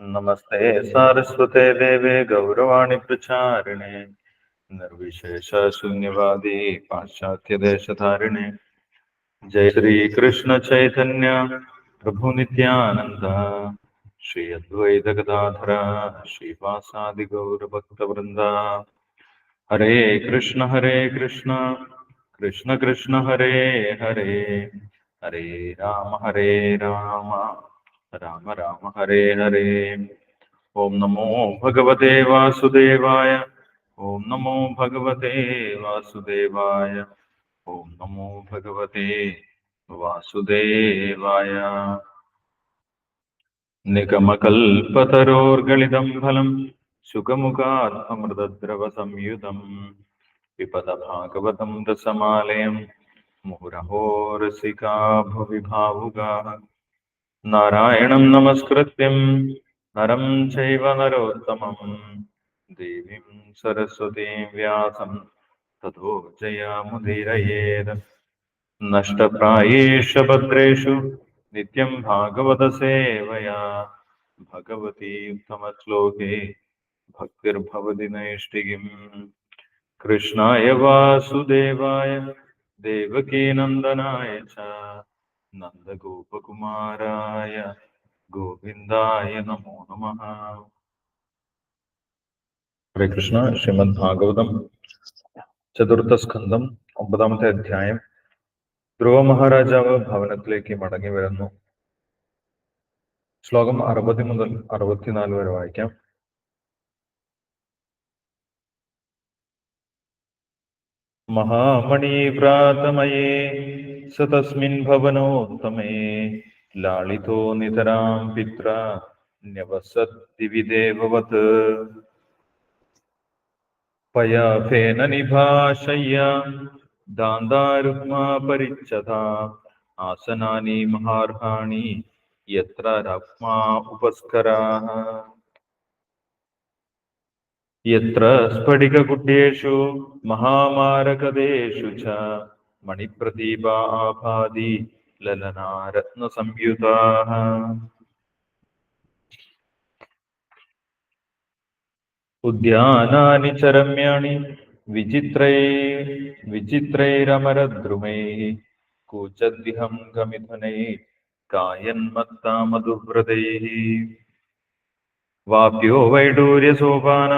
नमस्ते सारस्वते देवे गौरवाणी प्रचारिणे निर्विशेषशून्यवादी पाश्चात्यदेशधारिणे। जय श्री कृष्ण चैतन्य श्री अद्वैतगदाधर श्रीवासादिगौरभक्तवृन्दा हरे कृष्ण हरे कृष्ण कृष्ण कृष्ण हरे हरे। हरे राम हरे राम। राम राम हरे हरे। ओम नमो भगवते वासुदेवाय। ओम नमो भगवते वासुदेवाय। ओम नमो भगवते वासुदेवाय। निगमकल्पतरोर्गलितं फलं सुखमुखात्मृतद्रवसंयुतं पिपद भागवतं रसमालयं मुहुरहो रसिका भुवि भावुकाः നാരായണം നമസ്കൃത്യം. നരം ചൈവ നരോത്തമം. ദേവീം സരസ്വതീം വ്യാസം. തഥോ ജയാമുദീരയേത്. നഷ്ടപ്രായേഷ നിത്യം ഭാഗവത സേവയാ. ഭഗവതി ഉത്തമശ്ലോകേ. ഭക്തിർഭവതി നൈഷ്ഠികിം. കൃഷ്ണായ വാസുദേവായ. ദേവകീനന്ദനായ ച. നന്ദഗോപകുമാരായ ഗോവിന്ദായ നമോ നമ. ഹരേ കൃഷ്ണ ശ്രീമദ് ഭാഗവതം ചതുർത്ഥ സ്കന്ധം ഒമ്പതാമത്തെ അധ്യായം. ധ്രുവ മഹാരാജാവ് ഭവനത്തിലേക്ക് മടങ്ങി വരുന്നു. ശ്ലോകം അറുപത് മുതൽ അറുപത്തിനാല് വരെ വായിക്കാം. മഹാമണി പ്രാതമയേ स तस्मिन् भवनोत्तमे लालितो नितरां पित्रा न्यवसद्दिविदेववत् पयाफेन निभाशय्या दान्दारुग्मा परिच्छदा आसनानि महार्हाणि यत्र रक्मा उपस्कराः यत्र स्फटिककुट्येषु महामारकदेषु च മണിപ്രദീപാഭാതി ലലനാരത്ന സംയുതാ ഉദ്യാനാനി ചരമ്യാണി വിചിത്രൈ വിചിത്രൈരമരദ്രുമൈ കൂച്ചദ്വിഹം ഗമിഥുനൈ കായന്മത്താമധുവ്രതൈ വാപ്യോ വൈഡൂര്യസോപാന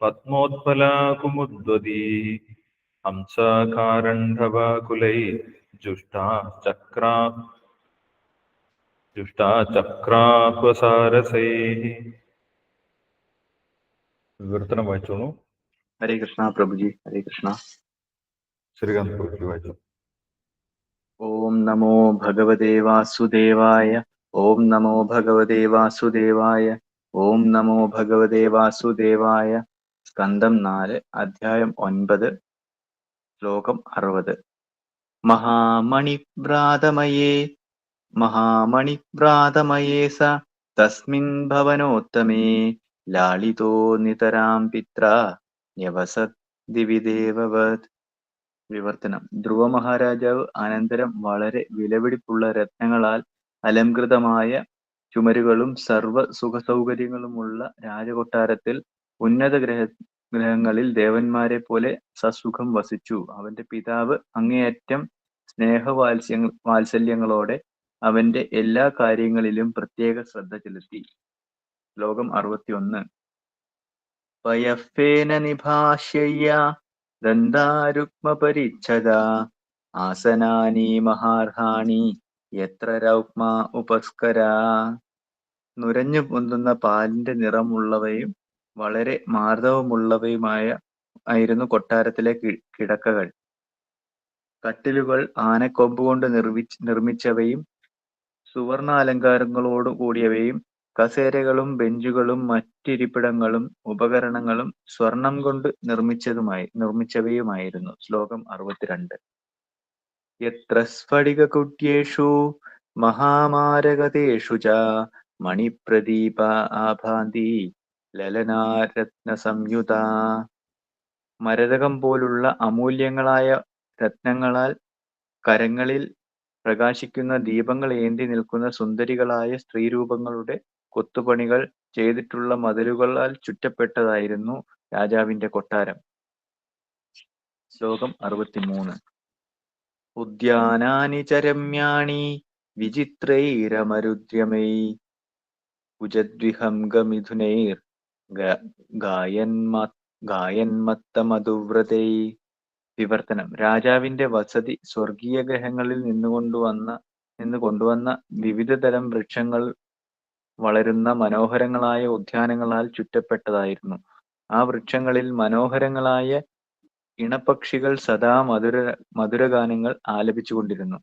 പത്മോത്പല കുമുദ്വതീ हंसकारण्डवकुलै जुष्टा चक्रा जुष्टा चक्राक्वसारसैः വിവർത്തനം വായിച്ചോളൂ ഹരേ കൃഷ്ണ പ്രഭുജി ഹരേ കൃഷ്ണ ശ്രീകാന്ത് പ്രഭുജി വായിച്ചു ഓം നമോ ഭഗവതേ വാസുദേവായ ഓം നമോ ഭഗവതേ വാസുദേവായ ഓം നമോ ഭഗവതേ വാസുദേവായ സ്കന്ധം നാല് അധ്യായം ഒൻപത് ശ്ലോകം അറുപത്. മഹാമണിഭ്രാതമയേ മഹാമണിഭ്രാതമയേ സ തസ്മിൻ ഭവനോത്തമേ ലാളിതോ നിതരാം പിത്ര ന്യവസത് ദിവിദേവവത് വിവർത്തനം. ധ്രുവ മഹാരാജാവ് അനന്തരം വളരെ വിലപിടിപ്പുള്ള രത്നങ്ങളാൽ അലംകൃതമായ ചുമരുകളും സർവ സൗകര്യങ്ങളുമുള്ള രാജകൊട്ടാരത്തിൽ ഉന്നത ഗ്രഹ ഗ്രഹങ്ങളിൽ ദേവന്മാരെ പോലെ സസുഖം വസിച്ചു. അവന്റെ പിതാവ് അങ്ങേയറ്റം സ്നേഹവാത്സ്യ വാത്സല്യങ്ങളോടെ അവന്റെ എല്ലാ കാര്യങ്ങളിലും പ്രത്യേക ശ്രദ്ധ ചെലുത്തി. ശ്ലോകം അറുപത്തിയൊന്ന്. പയഫേന നിഭാഷ്യയ്യ ദന്താരുക്മപരിച്ഛദ ആസനാനി മഹാർഹാണി എത്ര രൗക്മ ഉപസ്കര. നുരഞ്ഞു പൊന്തുന്ന പാലിന്റെ നിറമുള്ളവയും വളരെ മാർദ്ദവമുള്ളവയുമായ ആയിരുന്നു കൊട്ടാരത്തിലെ കിടക്കകൾ. കട്ടിലുകൾ ആനക്കൊമ്പ് കൊണ്ട് നിർമ്മിച്ച് നിർമ്മിച്ചവയും സുവർണാലങ്കാരങ്ങളോട് കൂടിയവയും കസേരകളും ബെഞ്ചുകളും മറ്റിരിപ്പിടങ്ങളും ഉപകരണങ്ങളും സ്വർണം കൊണ്ട് നിർമ്മിച്ചതുമായി നിർമ്മിച്ചവയുമായിരുന്നു. ശ്ലോകം അറുപത്തിരണ്ട്. എത്ര സ്ഫടികകുട്യേഷു മഹാമാരകതേഷു ച മണിപ്രദീപ ആഭാന്തി ലലനാരത്ന സംയുത മരതകം പോലുള്ള അമൂല്യങ്ങളായ രത്നങ്ങളാൽ കരങ്ങളിൽ പ്രകാശിക്കുന്ന ദീപങ്ങൾ ഏന്തി നിൽക്കുന്ന സുന്ദരികളായ സ്ത്രീരൂപങ്ങളുടെ കൊത്തുപണികൾ ചെയ്തിട്ടുള്ള മതിലുകളാൽ ചുറ്റപ്പെട്ടതായിരുന്നു രാജാവിന്റെ കൊട്ടാരം. ശ്ലോകം അറുപത്തിമൂന്ന്. ഉദ്യാനാനി ചരമ്യാണി രമ്യാണി വിചിത്രൈരമരുദ്യമൈ. കുജദ്വിഹംഗമിഥുനൈർ ഗായന്മത്തമധുവ്രതൈ വിവർത്തനം. രാജാവിന്റെ വസതി സ്വർഗീയ ഗ്രഹങ്ങളിൽ നിന്നുകൊണ്ടുവന്ന നിന്ന് കൊണ്ടുവന്ന വിവിധ തരം വൃക്ഷങ്ങൾ വളരുന്ന മനോഹരങ്ങളായ ഉദ്യാനങ്ങളാൽ ചുറ്റപ്പെട്ടതായിരുന്നു. ആ വൃക്ഷങ്ങളിൽ മനോഹരങ്ങളായ ഇണപക്ഷികൾ സദാ മധുര മധുരഗാനങ്ങൾ ആലപിച്ചുകൊണ്ടിരുന്നു.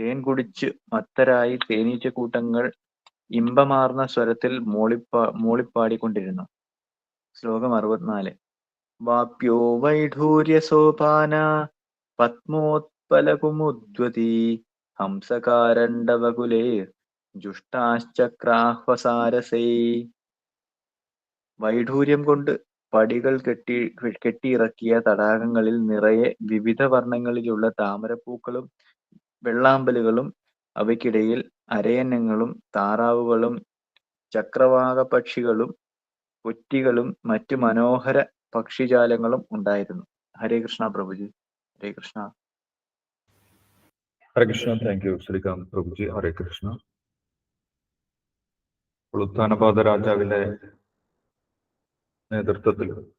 തേൻ കുടിച്ച് മത്തരായി തേനീച്ചക്കൂട്ടങ്ങൾ ഇമ്പമാർന്ന സ്വരത്തിൽ മൂളിപ്പാ മൂളിപ്പാടിക്കൊണ്ടിരുന്നു. ശ്ലോകം അറുപത്തിനാല്. വാപ്യോ വൈഢൂര്യസോപാന പത്മോത്പലകുമുദ്വതി ഹംസകാരണ്ഡവകുലേ ജുഷ്ടാശ്ചക്രാഹ്വസാരസൈ. വൈഢൂര്യം കൊണ്ട് പടികൾ കെട്ടി കെട്ടിയിറക്കിയ തടാകങ്ങളിൽ നിറയെ വിവിധ വർണങ്ങളിലുള്ള താമരപ്പൂക്കളും വെള്ളാമ്പലുകളും അവയ്ക്കിടയിൽ അരയന്നങ്ങളും താറാവുകളും ചക്രവാക പക്ഷികളും കൊറ്റികളും മറ്റു മനോഹര പക്ഷിജാലങ്ങളും ഉണ്ടായിരുന്നു. Hare Krishna Prabhuji. Hare Krishna. Hare Krishna. Thank you Srikanth Prabhuji. ഹരേ കൃഷ്ണ. ഉളുത്താനപാത രാജാവിന്റെ നേതൃത്വത്തിൽ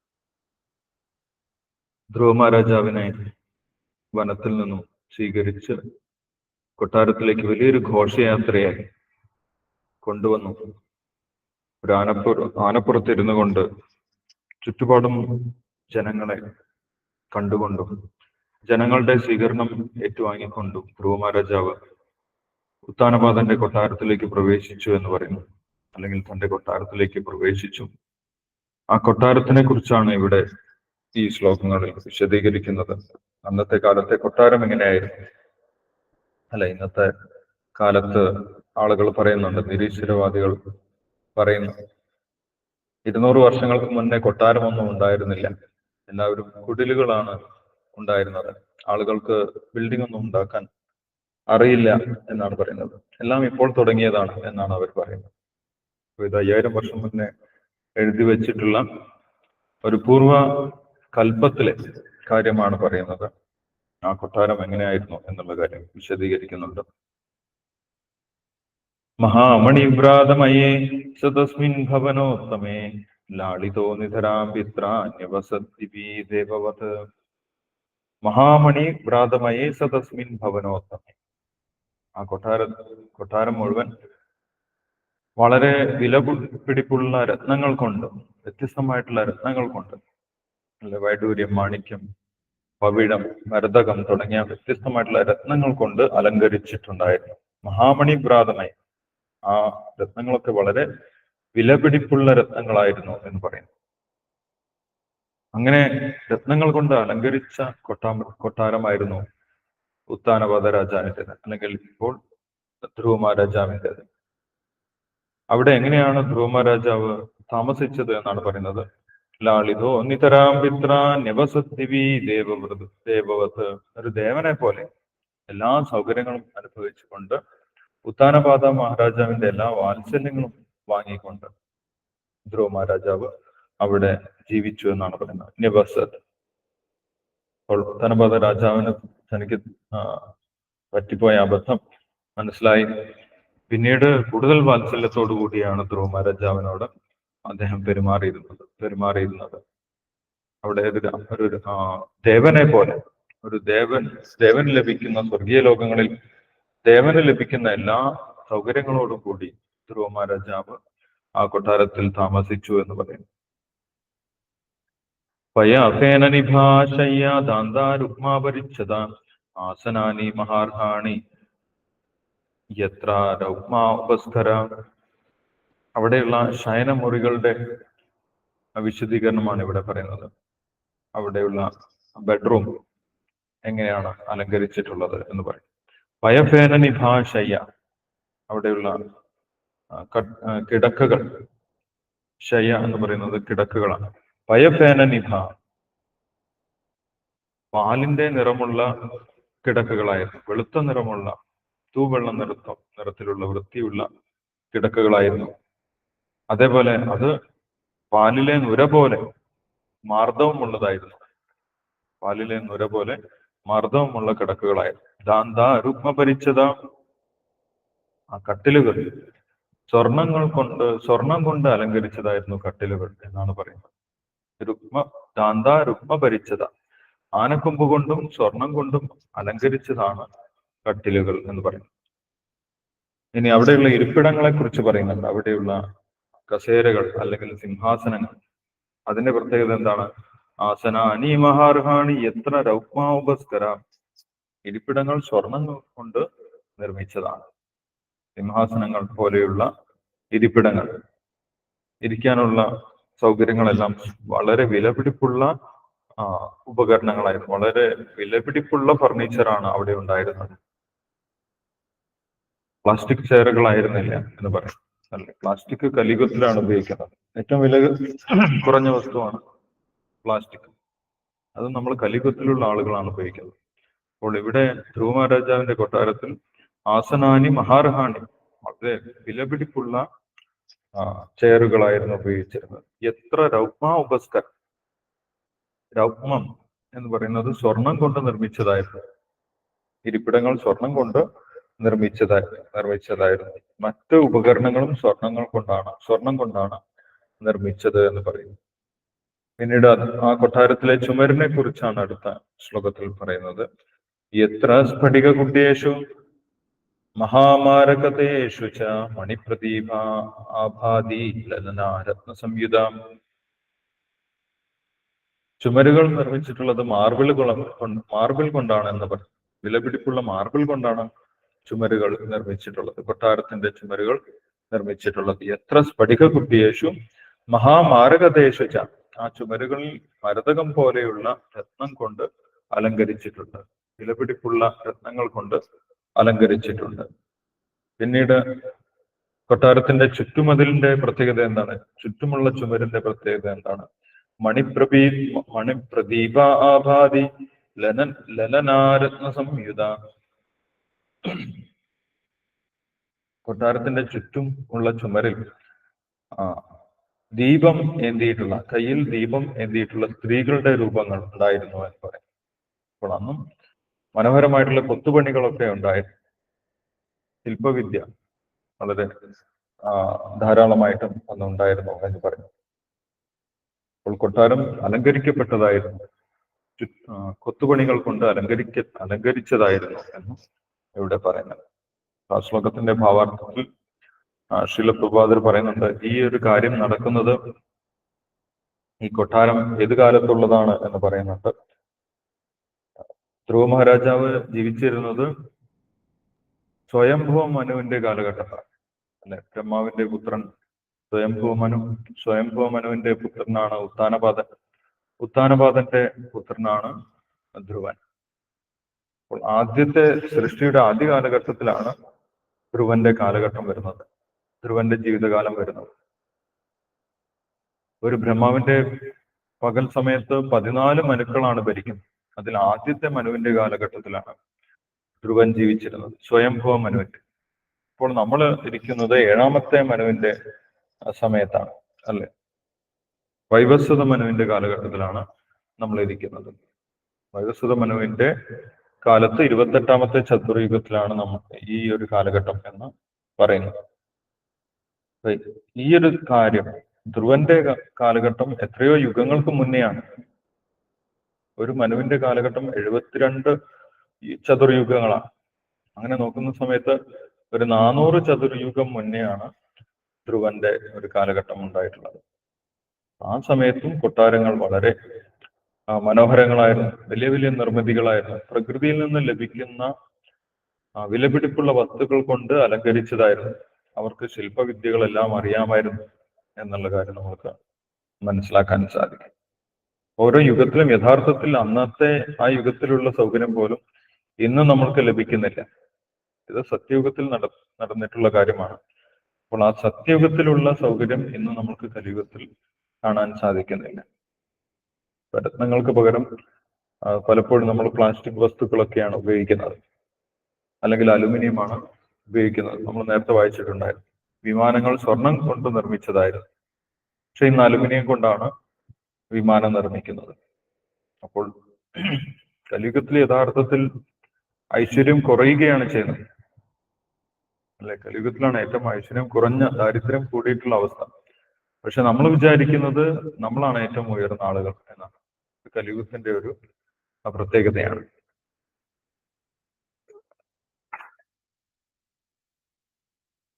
ധ്രുവ മഹാരാജാവിനെ വനത്തിൽ നിന്നും സ്വീകരിച്ച് കൊട്ടാരത്തിലേക്ക് വലിയൊരു ഘോഷയാത്രയായി കൊണ്ടുവന്നു. ഒരു ആനപ്പുറ ആനപ്പുറത്തിരുന്നു കൊണ്ട് ചുറ്റുപാടും ജനങ്ങളെ കണ്ടുകൊണ്ടും ജനങ്ങളുടെ സ്വീകരണം ഏറ്റുവാങ്ങിക്കൊണ്ടും ധ്രുവമഹാരാജാവ് ഉത്താനപാതന്റെ കൊട്ടാരത്തിലേക്ക് പ്രവേശിച്ചു എന്ന് പറയുന്നു. അല്ലെങ്കിൽ തന്റെ കൊട്ടാരത്തിലേക്ക് പ്രവേശിച്ചു. ആ കൊട്ടാരത്തിനെ കുറിച്ചാണ് ഇവിടെ ഈ ശ്ലോകങ്ങളിൽ വിശദീകരിക്കുന്നത്. അന്നത്തെ കാലത്തെ കൊട്ടാരം എങ്ങനെയായിരുന്നു? അല്ല ഇന്നത്തെ കാലത്ത് ആളുകൾ പറയുന്നുണ്ട് നിരീശ്വരവാദികൾ പറയുന്നു. ഇരുന്നൂറ് വർഷങ്ങൾക്ക് മുന്നേ കൊട്ടാരമൊന്നും ഉണ്ടായിരുന്നില്ല. എല്ലാവരും കുടിലുകളാണ് ഉണ്ടായിരുന്നത്. ആളുകൾക്ക് ബിൽഡിംഗ് ഒന്നും ഉണ്ടാക്കാൻ അറിയില്ല എന്നാണ് പറയുന്നത്. എല്ലാം ഇപ്പോൾ തുടങ്ങിയതാണ് എന്നാണ് അവർ പറയുന്നത്. ഇത് അയ്യായിരം വർഷം മുന്നേ എഴുതി വെച്ചിട്ടുള്ള ഒരു പൂർവ കൽപ്പത്തിലെ കാര്യമാണ് പറയുന്നത്. ആ കൊട്ടാരം എങ്ങനെയായിരുന്നു എന്നുള്ള കാര്യം വിശദീകരിക്കുന്നുണ്ട്. മഹാമണിവ്രാതമയേ സതസ്മിൻ ഭവനോത്തമേ ലാളിതോ നിധരാം പിത്രാന്യവസദ്ദിവീ മഹാമണി സതസ്മിൻ ഭവനോത്തമേ. ആ കൊട്ടാര കൊട്ടാരം മുഴുവൻ വളരെ വില പിടിപ്പുള്ള രത്നങ്ങൾ കൊണ്ട് വ്യത്യസ്തമായിട്ടുള്ള രത്നങ്ങൾ കൊണ്ട് അല്ല വൈഡൂര്യം മാണിക്യം പവിഴം മരതകം തുടങ്ങിയ വ്യത്യസ്തമായിട്ടുള്ള രത്നങ്ങൾ കൊണ്ട് അലങ്കരിച്ചിട്ടുണ്ടായിരുന്നു. മഹാമണി ഭ്രാതമയ ആ രത്നങ്ങളൊക്കെ വളരെ വിലപിടിപ്പുള്ള രത്നങ്ങളായിരുന്നു എന്ന് പറയുന്നു. അങ്ങനെ രത്നങ്ങൾ കൊണ്ട് അലങ്കരിച്ച കൊട്ടാ കൊട്ടാരമായിരുന്നു ഉത്താനപാത രാജാവിന്റെത് അല്ലെങ്കിൽ ഇപ്പോൾ ധ്രുവ രാജാവിന്റെത് അവിടെ എങ്ങനെയാണ് ധ്രുവ രാജാവ് താമസിച്ചത് എന്നാണ് പറയുന്നത്? ലാളിതോ നിതരാം പിത്ര നിവസത്തിവി ദേവവൃത് ദേവവത് ഒരു ദേവനെ പോലെ എല്ലാ സൗകര്യങ്ങളും അനുഭവിച്ചുകൊണ്ട് ഉത്താനപാത മഹാരാജാവിന്റെ എല്ലാ വാത്സല്യങ്ങളും വാങ്ങിക്കൊണ്ട് ധ്രുവ മഹാരാജാവ് അവിടെ ജീവിച്ചു എന്നാണ് പറയുന്നത്. നിവസത് അപ്പോൾ ഉത്താനപാത രാജാവിന് തനിക്ക് പറ്റിപ്പോയ അബദ്ധം മനസ്സിലായി. പിന്നീട് കൂടുതൽ വാത്സല്യത്തോടു കൂടിയാണ് ധ്രുവ മഹാരാജാവിനോട് അദ്ദേഹം പെരുമാറിയിരുന്നത് പെരുമാറിയിരുന്നത്. അവിടെ ഒരു ഒരു ദേവനെ പോലെ ഒരു ദേവൻ ദേവൻ ലഭിക്കുന്ന സ്വർഗീയ ലോകങ്ങളിൽ ദേവന് ലഭിക്കുന്ന എല്ലാ സൗകര്യങ്ങളോടും കൂടി ധ്രുവ രാജാവ് ആ കൊട്ടാരത്തിൽ താമസിച്ചു എന്ന് പറയുന്നു. പയാസേന നിഭാശയ്യ ദാന്താരുക്മാപരിച്ഛത ആസനാനി മഹാർഹാണി യത്ര രൗക്മാ ഉപസ്കര അവിടെയുള്ള ശയനമുറികളുടെ വിശദീകരണമാണ് ഇവിടെ പറയുന്നത്. അവിടെയുള്ള ബെഡ്റൂം എങ്ങനെയാണ് അലങ്കരിച്ചിട്ടുള്ളത് എന്ന് പറയും. പയഫേന നിഭാശയ്യ അവിടെയുള്ള കിടക്കകൾ. ശയ്യ എന്ന് പറയുന്നത് കിടക്കുകളാണ്. പയഫേന നിഭ പാലിന്റെ നിറമുള്ള കിടക്കുകളായിരുന്നു. വെളുത്ത നിറമുള്ള തൂവെള്ള നിറത്ത നിറത്തിലുള്ള വൃത്തിയുള്ള കിടക്കുകളായിരുന്നു. അതേപോലെ അത് പാലിലെ നുര പോലെ മാർദ്ദവമുള്ളതായിരുന്നു. പാലിലെ നുര പോലെ മർദ്ദവമുള്ള കിടക്കുകളായിരുന്നു. ദാന്താ രുക്മപരിച്ചത ആ കട്ടിലുകൾ. സ്വർണങ്ങൾ കൊണ്ട് സ്വർണം കൊണ്ട് അലങ്കരിച്ചതായിരുന്നു കട്ടിലുകൾ എന്നാണ് പറയുന്നത്. രുക്മ ദാന്ത രുക്മപരിച്ചത ആനക്കൊമ്പ് കൊണ്ടും സ്വർണം കൊണ്ടും അലങ്കരിച്ചതാണ് കട്ടിലുകൾ എന്ന് പറയുന്നത്. ഇനി അവിടെയുള്ള ഇരിപ്പിടങ്ങളെ കുറിച്ച് പറയുന്നുണ്ട്. അവിടെയുള്ള കസേരകൾ അല്ലെങ്കിൽ സിംഹാസനങ്ങൾ. അതിന്റെ പ്രത്യേകത എന്താണ്? ആസനാനി മഹാർഹാണി എത്ര രൗക്മാപസ്കര ഇരിപ്പിടങ്ങൾ സ്വർണം കൊണ്ട് നിർമ്മിച്ചതാണ്. സിംഹാസനങ്ങൾ പോലെയുള്ള ഇരിപ്പിടങ്ങൾ. ഇരിക്കാനുള്ള സൗകര്യങ്ങളെല്ലാം വളരെ വിലപിടിപ്പുള്ള ഉപകരണങ്ങളായിരുന്നു വളരെ വിലപിടിപ്പുള്ള ഫർണിച്ചറാണ് അവിടെ ഉണ്ടായിരുന്നത്. പ്ലാസ്റ്റിക് ചെയറുകളായിരുന്നില്ല എന്ന് പറയും. അല്ലെ? പ്ലാസ്റ്റിക് കലിയുഗത്തിലാണ് ഉപയോഗിക്കുന്നത്. ഏറ്റവും വില കുറഞ്ഞ വസ്തുവാണ്. പ്ലാസ്റ്റിക് അത് നമ്മൾ കലിക്കത്തിലുള്ള ആളുകളാണ് ഉപയോഗിക്കുന്നത്. അപ്പോൾ ഇവിടെ ധ്രുവ കൊട്ടാരത്തിൽ ആസനാനി മഹാർഹാണി വളരെ വിലപിടിപ്പുള്ള ചെയറുകളായിരുന്നു ഉപയോഗിച്ചിരുന്നത്. എത്ര രൗമ ഉപസ്കർ രൗമം എന്ന് പറയുന്നത് സ്വർണം കൊണ്ട് നിർമ്മിച്ചതായിരുന്നു. ഇരിപ്പിടങ്ങൾ സ്വർണം കൊണ്ട് നിർമ്മിച്ചതായി നിർമ്മിച്ചതായിരുന്നു. മറ്റ് ഉപകരണങ്ങളും സ്വർണങ്ങൾ കൊണ്ടാണ് സ്വർണം കൊണ്ടാണ് നിർമ്മിച്ചത് എന്ന് പറയുന്നു. പിന്നീട് ആ കൊട്ടാരത്തിലെ ചുമരിനെ കുറിച്ചാണ് അടുത്ത ശ്ലോകത്തിൽ പറയുന്നത്. എത്ര സ്ഫടിക കുട്ടിയേഷു മഹാമാരകതയേഷു ച മണിപ്രദീപ ആഭാതി ലലനാരത്ന സംയുത. ചുമരുകൾ നിർമ്മിച്ചിട്ടുള്ളത് മാർബിൾ കൊണ്ട് മാർബിൾ കൊണ്ടാണ് എന്ന് പറഞ്ഞു വിലപിടിപ്പുള്ള മാർബിൾ കൊണ്ടാണ് ചുമരുകൾ നിർമ്മിച്ചിട്ടുള്ളത്. കൊട്ടാരത്തിന്റെ ചുമരുകൾ നിർമ്മിച്ചിട്ടുള്ളത്. എത്ര സ്ഫടിക കുട്ടിയേഷു മഹാമാരകതേഷു ച ആ ചുമരുകളിൽ മരതകം പോലെയുള്ള രത്നം കൊണ്ട് അലങ്കരിച്ചിട്ടുണ്ട്. വിലപിടിപ്പുള്ള രത്നങ്ങൾ കൊണ്ട് അലങ്കരിച്ചിട്ടുണ്ട്. പിന്നീട് കൊട്ടാരത്തിന്റെ ചുറ്റുമതിലിന്റെ പ്രത്യേകത എന്താണ്? ചുറ്റുമുള്ള ചുമരിന്റെ പ്രത്യേകത എന്താണ്? മണിപ്രഭീ മണിപ്രദീപ ആഭാതി ലനൻ ലലനാരത്ന സംയുത. കൊട്ടാരത്തിന്റെ ചുറ്റും ഉള്ള ചുമരിൽ ആ ദീപം ഏന്തിയിട്ടുള്ള കയ്യിൽ ദീപം ഏന്തിയിട്ടുള്ള സ്ത്രീകളുടെ രൂപങ്ങൾ ഉണ്ടായിരുന്നു എന്ന് പറയും. അപ്പോൾ അന്നും മനോഹരമായിട്ടുള്ള കൊത്തുപണികളൊക്കെ ഉണ്ടായിരുന്നു ശില്പവിദ്യ വളരെ ധാരാളമായിട്ടും അന്നുണ്ടായിരുന്നു എന്ന് പറഞ്ഞു. അപ്പോൾ കൊട്ടാരം അലങ്കരിക്കപ്പെട്ടതായിരുന്നു. കൊത്തുപണികൾ കൊണ്ട് അലങ്കരിക്ക അലങ്കരിച്ചതായിരുന്നു എന്ന് ഇവിടെ പറയുന്നത്. ആ ശ്ലോകത്തിന്റെ ഭാവാർത്ഥത്തിൽ ശിലപ്രഭാതർ പറയുന്നുണ്ട് ഈ ഒരു കാര്യം നടക്കുന്നത് ഈ കൊട്ടാരം ഏത് കാലത്തുള്ളതാണ്? എന്ന് പറയുന്നുണ്ട്. ധ്രുവ മഹാരാജാവ് ജീവിച്ചിരുന്നത് സ്വയംഭവ മനുവിന്റെ കാലഘട്ടത്താണ്. അല്ലെ ബ്രഹ്മാവിന്റെ പുത്രൻ സ്വയംഭവ മനു സ്വയംഭവ മനുവിന്റെ പുത്രനാണ് ഉത്താനപാദൻ. ഉത്താനപാദന്റെ പുത്രനാണ് ധ്രുവൻ. അപ്പോൾ ആദ്യത്തെ സൃഷ്ടിയുടെ ആദ്യ കാലഘട്ടത്തിലാണ് ധ്രുവന്റെ കാലഘട്ടം വരുന്നത്. ധ്രുവന്റെ ജീവിതകാലം വരുന്നത് ഒരു ബ്രഹ്മാവിന്റെ പകൽ സമയത്ത് പതിനാല് മനുക്കളാണ് ഭരിക്കുന്നത്. അതിൽ ആദ്യത്തെ മനുവിന്റെ കാലഘട്ടത്തിലാണ് ധ്രുവൻ ജീവിച്ചിരുന്നത്. സ്വയംഭവ മനുവിന്റെ. ഇപ്പോൾ നമ്മൾ ഇരിക്കുന്നത് ഏഴാമത്തെ മനുവിന്റെ സമയത്താണ് അല്ലെ? വൈവസ്വത മനുവിന്റെ കാലഘട്ടത്തിലാണ് നമ്മൾ ഇരിക്കുന്നത്. വൈവസ്വത മനുവിന്റെ കാലത്ത് ഇരുപത്തെട്ടാമത്തെ ചതുർയുഗത്തിലാണ് നമ്മൾ ഈ ഒരു കാലഘട്ടം എന്ന് പറയുന്നത്. ഈ ഒരു കാര്യം ധ്രുവന്റെ കാലഘട്ടം എത്രയോ യുഗങ്ങൾക്ക് മുന്നെയാണ്. ഒരു മനുവിന്റെ കാലഘട്ടം എഴുപത്തിരണ്ട് ചതുർയുഗങ്ങളാണ്. അങ്ങനെ നോക്കുന്ന സമയത്ത് ഒരു നാനൂറ് ചതുർയുഗം മുന്നെയാണ് ധ്രുവന്റെ ഒരു കാലഘട്ടം ഉണ്ടായിട്ടുള്ളത്. ആ സമയത്തും കൊട്ടാരങ്ങൾ വളരെ മനോഹരങ്ങളായിരുന്നു. വലിയ വലിയ നിർമ്മിതികളായിരുന്നു. പ്രകൃതിയിൽ നിന്ന് ലഭിക്കുന്ന വിലപിടിപ്പുള്ള വസ്തുക്കൾ കൊണ്ട് അലങ്കരിച്ചതായിരുന്നു. അവർക്ക് ശില്പവിദ്യകളെല്ലാം അറിയാമായിരുന്നു എന്നുള്ള കാര്യം നമുക്ക് മനസ്സിലാക്കാൻ സാധിക്കും. ഓരോ യുഗത്തിലും യഥാർത്ഥത്തിൽ അന്നത്തെ ആ യുഗത്തിലുള്ള സൗകര്യം പോലും ഇന്ന് നമ്മൾക്ക് ലഭിക്കുന്നില്ല. ഇത് സത്യയുഗത്തിൽ നട നടന്നിട്ടുള്ള കാര്യമാണ്. അപ്പോൾ ആ സത്യയുഗത്തിലുള്ള സൗകര്യം ഇന്ന് നമ്മൾക്ക് കലിയുഗത്തിൽ കാണാൻ സാധിക്കുന്നില്ല. പ്രയത്നങ്ങൾക്ക് പകരം പലപ്പോഴും നമ്മൾ പ്ലാസ്റ്റിക് വസ്തുക്കളൊക്കെയാണ് ഉപയോഗിക്കുന്നത്. അല്ലെങ്കിൽ അലുമിനിയമാണ് ഉപയോഗിക്കുന്നത്. നമ്മൾ നേരത്തെ വായിച്ചിട്ടുണ്ടായിരുന്നു. വിമാനങ്ങൾ സ്വർണം കൊണ്ട് നിർമ്മിച്ചതായിരുന്നു. പക്ഷെ ഇന്ന് അലുമിനിയം കൊണ്ടാണ് വിമാനം നിർമ്മിക്കുന്നത്. അപ്പോൾ കലിയുഗത്തിൽ യഥാർത്ഥത്തിൽ ഐശ്വര്യം കുറയുകയാണ് ചെയ്യുന്നത്. അല്ലെ? കലിയുഗത്തിലാണ് ഏറ്റവും ഐശ്വര്യം കുറഞ്ഞ ദാരിദ്ര്യം കൂടിയിട്ടുള്ള അവസ്ഥ. പക്ഷെ നമ്മൾ വിചാരിക്കുന്നത് നമ്മളാണ് ഏറ്റവും ഉയർന്ന ആളുകൾ എന്നാണ്. കലിയുഗത്തിന്റെ ഒരു പ്രത്യേകതയാണ്.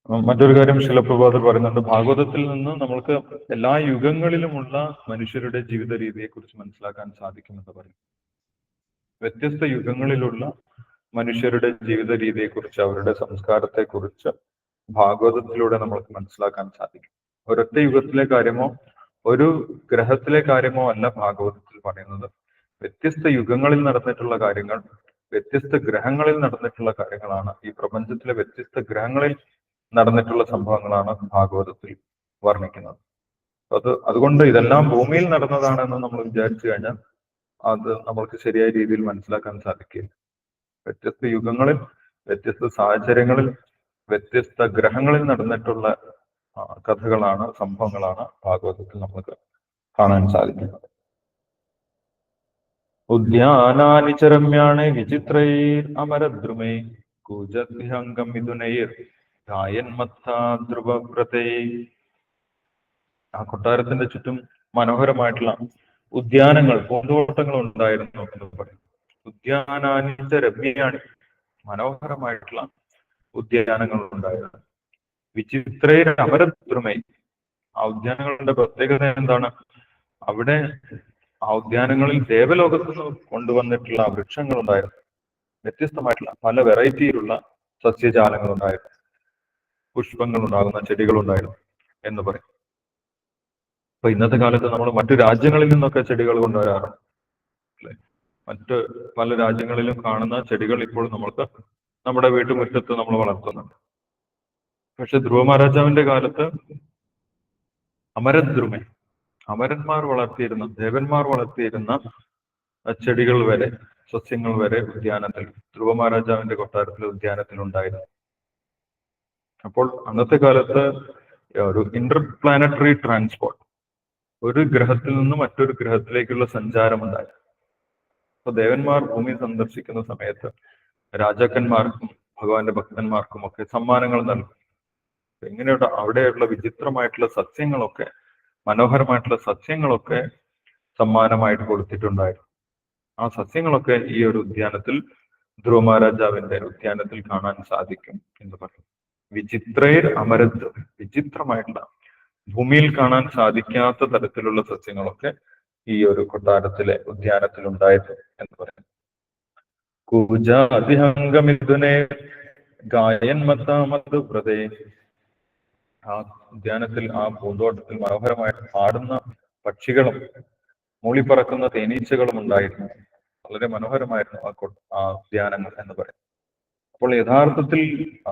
മറ്റൊരു കാര്യം ശിലപ്രഭാതർ പറയുന്നുണ്ട്. ഭാഗവതത്തിൽ നിന്ന് നമ്മൾക്ക് എല്ലാ യുഗങ്ങളിലുമുള്ള മനുഷ്യരുടെ ജീവിത രീതിയെ കുറിച്ച് മനസ്സിലാക്കാൻ സാധിക്കുമെന്ന് പറയും. വ്യത്യസ്ത യുഗങ്ങളിലുള്ള മനുഷ്യരുടെ ജീവിത രീതിയെക്കുറിച്ച് അവരുടെ സംസ്കാരത്തെക്കുറിച്ച് ഭാഗവതത്തിലൂടെ നമ്മൾക്ക് മനസ്സിലാക്കാൻ സാധിക്കും. ഒരൊറ്റ യുഗത്തിലെ കാര്യമോ ഒരു ഗ്രഹത്തിലെ കാര്യമോ അല്ല ഭാഗവതത്തിൽ പറയുന്നത്. വ്യത്യസ്ത യുഗങ്ങളിൽ നടന്നിട്ടുള്ള കാര്യങ്ങൾ വ്യത്യസ്ത ഗ്രഹങ്ങളിൽ നടന്നിട്ടുള്ള കാര്യങ്ങളാണ് ഈ പ്രപഞ്ചത്തിലെ വ്യത്യസ്ത ഗ്രഹങ്ങളിൽ നടന്നിട്ടുള്ള സംഭവങ്ങളാണ് ഭാഗവതത്തിൽ വർണിക്കുന്നത്. അത് അതുകൊണ്ട് ഇതെല്ലാം ഭൂമിയിൽ നടന്നതാണെന്ന് നമ്മൾ വിചാരിച്ചു കഴിഞ്ഞാൽ അത് നമ്മൾക്ക് ശരിയായ രീതിയിൽ മനസ്സിലാക്കാൻ സാധിക്കില്ല. വ്യത്യസ്ത യുഗങ്ങളിൽ വ്യത്യസ്ത സാഹചര്യങ്ങളിൽ വ്യത്യസ്ത ഗ്രഹങ്ങളിൽ നടന്നിട്ടുള്ള കഥകളാണ് സംഭവങ്ങളാണ് ഭാഗവതത്തിൽ നമുക്ക് കാണാൻ സാധിക്കുന്നത്. ഉദ്യാനാനി ച രമ്യാണി വിചിത്രൈർ അമരദ്രുമൈ കൂജത്യഹംഗം മിഥുനൈർ ധ്രുവവ്രതൈ. ആ കൊട്ടാരത്തിന്റെ ചുറ്റും മനോഹരമായിട്ടുള്ള ഉദ്യാനങ്ങൾ പൂന്തോട്ടങ്ങൾ ഉണ്ടായിരുന്നു എന്ന് പറയും. ഉദ്യാനാനിച്ച മനോഹരമായിട്ടുള്ള ഉദ്യാനങ്ങൾ ഉണ്ടായിരുന്നു. വിചിത്രയിൽ അമരദ്രുമൈ ആ ഉദ്യാനങ്ങളുടെ പ്രത്യേകത എന്താണ്? അവിടെ ആ ഉദ്യാനങ്ങളിൽ ദേവലോകത്ത് നിന്ന് കൊണ്ടുവന്നിട്ടുള്ള വൃക്ഷങ്ങൾ ഉണ്ടായിരുന്നു വ്യത്യസ്തമായിട്ടുള്ള പല വെറൈറ്റിയിലുള്ള സസ്യജാലങ്ങൾ ഉണ്ടായിരുന്നു പുഷ്പങ്ങൾ ഉണ്ടാകുന്ന ചെടികൾ ഉണ്ടായിരുന്നു എന്ന് പറയും. അപ്പൊ ഇന്നത്തെ കാലത്ത് നമ്മൾ മറ്റു രാജ്യങ്ങളിൽ നിന്നൊക്കെ ചെടികൾ കൊണ്ടുവരാറുണ്ട്. അല്ലെ? മറ്റ് പല രാജ്യങ്ങളിലും കാണുന്ന ചെടികൾ ഇപ്പോൾ നമ്മൾക്ക് നമ്മുടെ വീട്ടുമുറ്റത്ത് നമ്മൾ വളർത്തുന്നുണ്ട്. പക്ഷെ ധ്രുവ മഹാരാജാവിന്റെ കാലത്ത് അമരദ്രുമ അമരന്മാർ വളർത്തിയിരുന്ന ദേവന്മാർ വളർത്തിയിരുന്ന ചെടികൾ വരെ സസ്യങ്ങൾ വരെ ഉദ്യാനത്തിൽ ധ്രുവ മഹാരാജാവിന്റെ കൊട്ടാരത്തിലെ ഉദ്യാനത്തിൽ ഉണ്ടായിരുന്നു അപ്പോൾ അന്നത്തെ കാലത്ത് ഒരു ഇന്റർ പ്ലാനറ്ററി ട്രാൻസ്പോർട്ട് ഒരു ഗ്രഹത്തിൽ നിന്ന് മറ്റൊരു ഗ്രഹത്തിലേക്കുള്ള സഞ്ചാരം ഉണ്ടായി അപ്പൊ ദേവന്മാർ ഭൂമി സന്ദർശിക്കുന്ന സമയത്ത് രാജാക്കന്മാർക്കും ഭഗവാന്റെ ഭക്തന്മാർക്കും ഒക്കെ സമ്മാനങ്ങൾ നൽകും. ഇങ്ങനെയുള്ള അവിടെയുള്ള വിചിത്രമായിട്ടുള്ള സസ്യങ്ങളൊക്കെ മനോഹരമായിട്ടുള്ള സസ്യങ്ങളൊക്കെ സമ്മാനമായിട്ട് കൊടുത്തിട്ടുണ്ടായിരുന്നു. ആ സസ്യങ്ങളൊക്കെ ഈ ഒരു ഉദ്യാനത്തിൽ ധ്രുവ മഹാരാജാവിന്റെ ഉദ്യാനത്തിൽ കാണാൻ സാധിക്കും എന്ന് പറയും വിചിത്രേർ അമരത്ത് വിചിത്രമായിട്ടുള്ള ഭൂമിയിൽ കാണാൻ സാധിക്കാത്ത തരത്തിലുള്ള സസ്യങ്ങളൊക്കെ ഈ ഒരു കൊട്ടാരത്തിലെ ഉദ്യാനത്തിൽ ഉണ്ടായിരുന്നു എന്ന് പറയുന്നു കൂജ അതിഹംഗമിഥുനെ ഗായൻ മത്താമത് വ്രതേ. ആ ഉദ്യാനത്തിൽ ആ പൂന്തോട്ടത്തിൽ മനോഹരമായിട്ട് പാടുന്ന പക്ഷികളും മൂളിപ്പറക്കുന്ന തേനീച്ചകളും ഉണ്ടായിരുന്നു. വളരെ മനോഹരമായിരുന്നു ആ ആ ഉദ്യാനങ്ങൾ എന്ന് പറയും. അപ്പോൾ യഥാർത്ഥത്തിൽ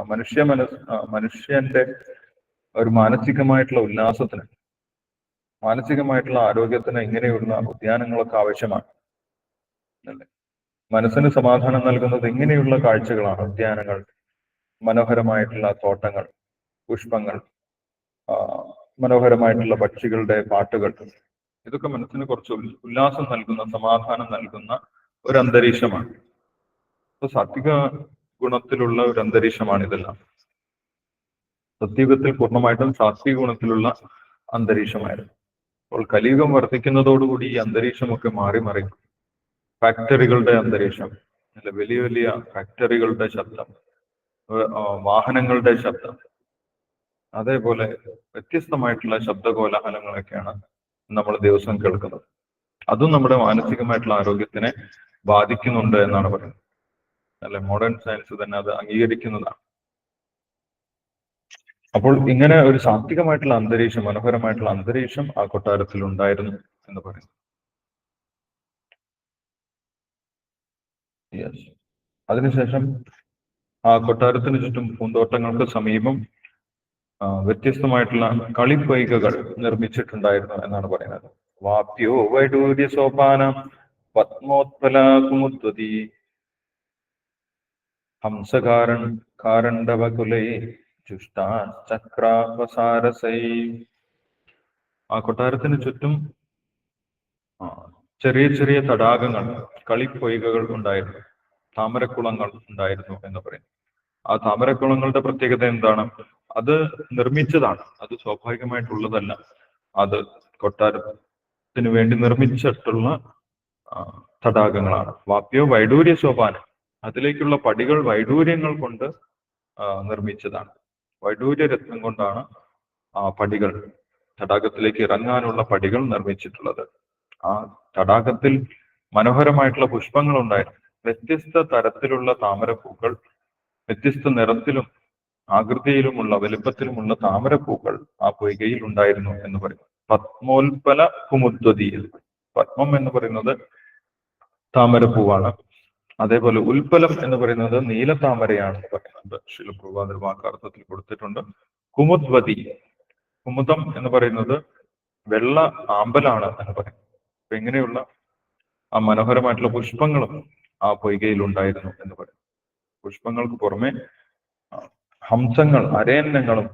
മനുഷ്യ മനസ് മനുഷ്യന്റെ ഒരു മാനസികമായിട്ടുള്ള ഉല്ലാസത്തിന് മാനസികമായിട്ടുള്ള ആരോഗ്യത്തിന് ഇങ്ങനെയുള്ള ഉദ്യാനങ്ങളൊക്കെ ആവശ്യമാണ്. അല്ലേ? മനസ്സിന് സമാധാനം നൽകുന്നത് ഇങ്ങനെയുള്ള കാഴ്ചകളാണ്. ഉദ്യാനങ്ങൾ മനോഹരമായിട്ടുള്ള തോട്ടങ്ങൾ പുഷ്പങ്ങൾ മനോഹരമായിട്ടുള്ള പക്ഷികളുടെ പാട്ടുകൾ ഇതൊക്കെ മനസ്സിന് കുറച്ച് ഉല്ലാസം നൽകുന്ന സമാധാനം നൽകുന്ന ഒരു അന്തരീക്ഷമാണ്. അപ്പൊ സാത്വിക ഗുണത്തിലുള്ള ഒരു അന്തരീക്ഷമാണ് ഇതെല്ലാം. സത്യയുഗത്തിൽ പൂർണമായിട്ടും സാത്വിക ഗുണത്തിലുള്ള അന്തരീക്ഷമായിരുന്നു. അപ്പോൾ കലിയുഗം വർദ്ധിക്കുന്നതോടുകൂടി ഈ അന്തരീക്ഷമൊക്കെ മാറി മാറി. ഫാക്ടറികളുടെ അന്തരീക്ഷം അല്ല വലിയ വലിയ ഫാക്ടറികളുടെ ശബ്ദം വാഹനങ്ങളുടെ ശബ്ദം അതേപോലെ വ്യത്യസ്തമായിട്ടുള്ള ശബ്ദ കോലാഹലങ്ങളൊക്കെയാണ് നമ്മൾ ദിവസം കേൾക്കുന്നത്. അതും നമ്മുടെ മാനസികമായിട്ടുള്ള ആരോഗ്യത്തിനെ ബാധിക്കുന്നുണ്ട് എന്നാണ് പറയുന്നത്. അല്ലെ? മോഡേൺ സയൻസ് തന്നെ അത് അംഗീകരിക്കുന്നതാണ്. അപ്പോൾ ഇങ്ങനെ ഒരു സാത്വികമായിട്ടുള്ള അന്തരീക്ഷം മനോഹരമായിട്ടുള്ള അന്തരീക്ഷം ആ കൊട്ടാരത്തിൽ ഉണ്ടായിരുന്നു എന്ന് പറയുന്നു. അതിനുശേഷം ആ കൊട്ടാരത്തിന് ചുറ്റും പൂന്തോട്ടങ്ങൾക്ക് സമീപം വ്യത്യസ്തമായിട്ടുള്ള കളിപ്പൈകകൾ നിർമ്മിച്ചിട്ടുണ്ടായിരുന്നു എന്നാണ് പറയുന്നത്. വാപ്യോ വൈഡൂര്യ സോപാനം പത്മോത്പല കുമുദ്വതി ഹംസകാരൺ കാരണ്ഡവകുലേ ചുഷ്ടാചക്രാപസാരസൈ ആ കൊട്ടാരത്തിന് ചുറ്റും ചെറിയ ചെറിയ തടാകങ്ങൾ കളിപ്പൊയ്കകൾ ഉണ്ടായിരുന്നു. താമരക്കുളങ്ങൾ ഉണ്ടായിരുന്നു എന്ന് പറയുന്നു. ആ താമരക്കുളങ്ങളുടെ പ്രത്യേകത എന്താണ്? അത് നിർമ്മിച്ചതാണ്. അത് സ്വാഭാവികമായിട്ടുള്ളതല്ല. അത് കൊട്ടാരത്തിന് വേണ്ടി നിർമ്മിച്ചിട്ടുള്ള തടാകങ്ങളാണ്. വാപ്യോ വൈഡൂര്യ സോപാനം. അതിലേക്കുള്ള പടികൾ വൈഡൂര്യങ്ങൾ കൊണ്ട് നിർമ്മിച്ചതാണ്. വൈഡൂര്യ രത്നം കൊണ്ടാണ് പടികൾ തടാകത്തിലേക്ക് ഇറങ്ങാനുള്ള പടികൾ നിർമ്മിച്ചിട്ടുള്ളത്. ആ തടാകത്തിൽ മനോഹരമായിട്ടുള്ള പുഷ്പങ്ങൾ ഉണ്ടായിരുന്നു. വ്യത്യസ്ത തരത്തിലുള്ള താമരപ്പൂക്കൾ വ്യത്യസ്ത നിറത്തിലും ആകൃതിയിലുമുള്ള വലുപ്പത്തിലുമുള്ള താമരപ്പൂക്കൾ ആ പൊയ്കയിൽ ഉണ്ടായിരുന്നു എന്ന് പറയും. പത്മോൽപല കുമുദ്വതിയിൽ. പത്മം എന്ന് പറയുന്നത് താമരപ്പൂവാണ്. അതേപോലെ ഉൽപ്പലം എന്ന് പറയുന്നത് നീലത്താമരയാണെന്ന് പറയുന്നുണ്ട് ശിലപ്രഭാതർ വാക്കാർത്ഥത്തിൽ കൊടുത്തിട്ടുണ്ട്. കുമുദ്വതി കുമുദം എന്ന് പറയുന്നത് വെള്ള ആമ്പലാണ് എന്ന് പറയും അപ്പൊ ഇങ്ങനെയുള്ള ആ മനോഹരമായിട്ടുള്ള പുഷ്പങ്ങളും ആ പൊയ്കയിൽ ഉണ്ടായിരുന്നു എന്ന് പറയും പുഷ്പങ്ങൾക്ക് പുറമെ ഹംസങ്ങൾ അരയന്നങ്ങളും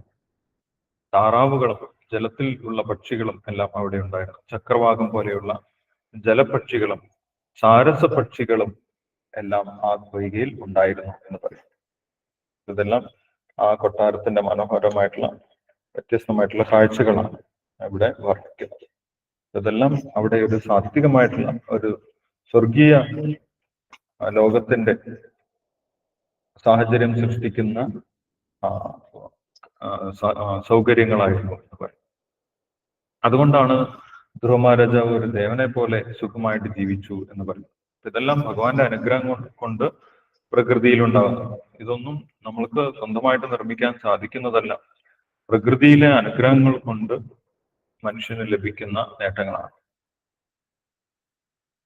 താറാവുകളും ജലത്തിൽ ഉള്ള പക്ഷികളും എല്ലാം അവിടെ ഉണ്ടായിരുന്നു. ചക്രവാകം പോലെയുള്ള ജലപക്ഷികളും സാരസ പക്ഷികളും എല്ലാം ആ പൊയ്കയിൽ ഉണ്ടായിരുന്നു എന്ന് പറയും. ഇതെല്ലാം ആ കൊട്ടാരത്തിന്റെ മനോഹരമായിട്ടുള്ള വ്യത്യസ്തമായിട്ടുള്ള കാഴ്ചകളാണ് ഇവിടെ വർണിക്കുന്നത്. ഇതെല്ലാം അവിടെ ഒരു സാത്വികമായിട്ടുള്ള ഒരു സ്വർഗീയ ലോകത്തിന്റെ സാഹചര്യം സൃഷ്ടിക്കുന്ന സൗകര്യങ്ങളായിരുന്നു എന്ന് പറയും. അതുകൊണ്ടാണ് ധ്രുവ മഹാരാജാവ് ഒരു ദേവനെ പോലെ സുഖമായിട്ട് ജീവിച്ചു എന്ന് പറയും ഇതെല്ലാം ഭഗവാന്റെ അനുഗ്രഹം കൊണ്ട് കൊണ്ട് പ്രകൃതിയിലുണ്ടാകുന്നു ഇതൊന്നും നമ്മൾക്ക് സ്വന്തമായിട്ട് നിർമ്മിക്കാൻ സാധിക്കുന്നതല്ല. പ്രകൃതിയിലെ അനുഗ്രഹങ്ങൾ കൊണ്ട് മനുഷ്യന് ലഭിക്കുന്ന നേട്ടങ്ങളാണ്.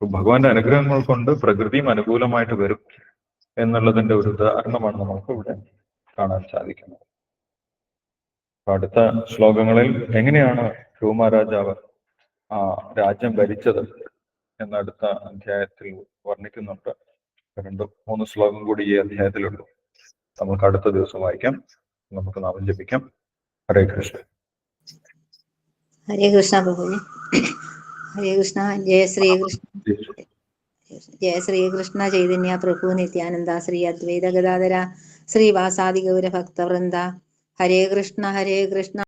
ഭഗവാന്റെ അനുഗ്രഹങ്ങൾ കൊണ്ട് പ്രകൃതിയും അനുകൂലമായിട്ട് വരും എന്നുള്ളതിന്റെ ഒരു ഉദാഹരണമാണ് നമുക്ക് ഇവിടെ കാണാൻ സാധിക്കുന്നത്. അടുത്ത ശ്ലോകങ്ങളിൽ എങ്ങനെയാണ് രാജാവ് ആ രാജ്യം ഭരിച്ചത്? എന്ന അടുത്ത അധ്യായത്തിൽ വർണിക്കുന്നുണ്ട്. രണ്ട് മൂന്ന് ശ്ലോകം കൂടി ഈ അധ്യായത്തിലുണ്ട്. നമുക്ക് അടുത്ത ദിവസം വായിക്കാം. നമുക്ക് നാമം ജപിക്കാം. ഹരേ കൃഷ്ണ. ഹരേ കൃഷ്ണ പ്രഭു ഹരേ കൃഷ്ണ. ജയ ശ്രീകൃഷ്ണ ജയ ശ്രീകൃഷ്ണ ചൈതന്യ പ്രഭു നിത്യാനന്ദ ശ്രീ അദ്വൈത ഗദാധര ശ്രീവാസാദി ഗൗര ഭക്തവൃന്ദ ഹരേ കൃഷ്ണ ഹരേ കൃഷ്ണ.